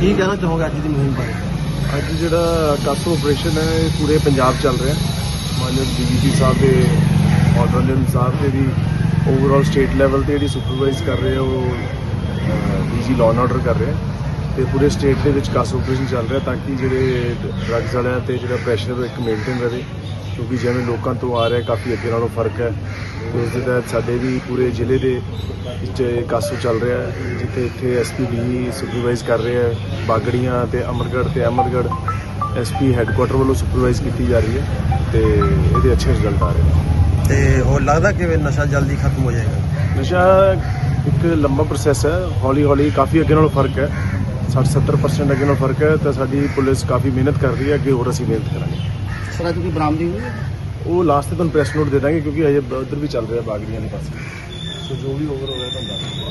ਕੀ ਕਹਿਣਾ ਚਾਹੋਗੇ ਅੱਜ ਦੀ ਮੁਹਿੰਮ ਬਾਰੇ? ਅੱਜ ਜਿਹੜਾ ਕਾਸੋ ਆਪਰੇਸ਼ਨ ਹੈ, ਇਹ ਪੂਰੇ ਪੰਜਾਬ ਚੱਲ ਰਿਹਾ ਮਾਨਯੋਗ ਡੀਜੀਪੀ ਸਾਹਿਬ ਦੇ ਆਰਡਰ ਦੇ ਅਨੁਸਾਰ ਤੇ ਵੀ ਓਵਰਆਲ ਸਟੇਟ ਲੈਵਲ ਤੇ ਜਿਹੜੀ ਸੁਪਰਵਾਈਜ਼ ਕਰ ਰਹੇ ਆ ਉਹ ਡੀਜੀ ਲਾਅ ਐਂਡ ਆਰਡਰ ਕਰ ਰਹੇ ਆ। ਤੇ ਪੂਰੇ ਸਟੇਟ ਦੇ ਵਿੱਚ ਕਾਸੋ ਆਪਰੇਸ਼ਨ ਚੱਲ ਰਿਹਾ ਤਾਂ ਕਿ ਜਿਹੜੇ ਡਰੱਗਸ ਵਾਲਿਆਂ ਤੇ ਜਿਹੜਾ ਪ੍ਰੈਸ਼ਰ ਇੱਕ ਮੇਨਟੇਨ ਰਹੇ ਕਿਉਂਕਿ ਜਿਵੇਂ ਲੋਕਾਂ ਤੋਂ ਆ ਰਿਹਾ ਕਾਫੀ ਅੱਗੇ ਨਾਲੋਂ ਫ਼ਰਕ ਹੈ। ਉਸ ਦੇ ਤਹਿਤ ਸਾਡੇ ਵੀ ਪੂਰੇ ਜ਼ਿਲ੍ਹੇ ਦੇ ਵਿੱਚ ਕਾਸੋ ਚੱਲ ਰਿਹਾ ਹੈ ਜਿੱਥੇ ਇੱਥੇ ਐਸਪੀਡੀ ਸੁਪਰਵਾਈਜ਼ ਕਰ ਰਹੇ ਹੈ ਬਾਗੜੀਆਂ ਤੇ ਅਮਰਗੜ੍ਹ ਤੇ ਅਹਿਮਦਗੜ੍ਹ ਐਸਪੀ ਹੈੱਡਕੁਆਟਰ ਵੱਲੋਂ ਸੁਪਰਵਾਈਜ਼ ਕੀਤੀ ਜਾ ਰਹੀ ਹੈ ਤੇ ਇਹਦੇ ਅੱਛੇ ਰਿਜ਼ਲਟ ਆ ਰਹੇ ਨੇ। ਤੇ ਹੋਰ ਲੱਗਦਾ ਕਿ ਨਸ਼ਾ ਜਲਦੀ ਖਤਮ ਹੋ ਜਾਏਗਾ? ਨਸ਼ਾ ਇੱਕ ਲੰਬਾ ਪ੍ਰੋਸੈਸ ਹੈ ਹੌਲੀ ਹੌਲੀ ਕਾਫੀ ਅੱਗੇ ਨਾਲੋਂ ਫ਼ਰਕ ਹੈ। 60 70% ਅੱਗੇ ਨਾਲੋਂ ਫ਼ਰਕ ਹੈ ਤਾਂ ਸਾਡੀ ਪੁਲਿਸ ਕਾਫੀ ਮਿਹਨਤ ਕਰ ਰਹੀ ਹੈ ਅੱਗੇ ਹੋਰ ਅਸੀਂ ਮਿਹਨਤ ਕਰਾਂਗੇ। ਸਰ ਅੱਜ ਕੋਈ ਬਰਾਮਦੀ ਹੋਈ ਹੈ? ਉਹ ਲਾਸਟ ਤੇ ਤੁਹਾਨੂੰ ਪ੍ਰੈਸ ਨੋਟ ਦੇ ਦਾਂਗੇ ਕਿਉਂਕਿ ਅਜੇ ਉਧਰ ਵੀ ਚੱਲ ਰਿਹਾ ਬਾਗੜੀਆਂ ਦੇ ਪਾਸੇ। ਸੋ ਜੋ ਵੀ ਓਵਰ ਹੋ ਰਿਹਾ ਤੁਹਾਨੂੰ ਦੱਸ।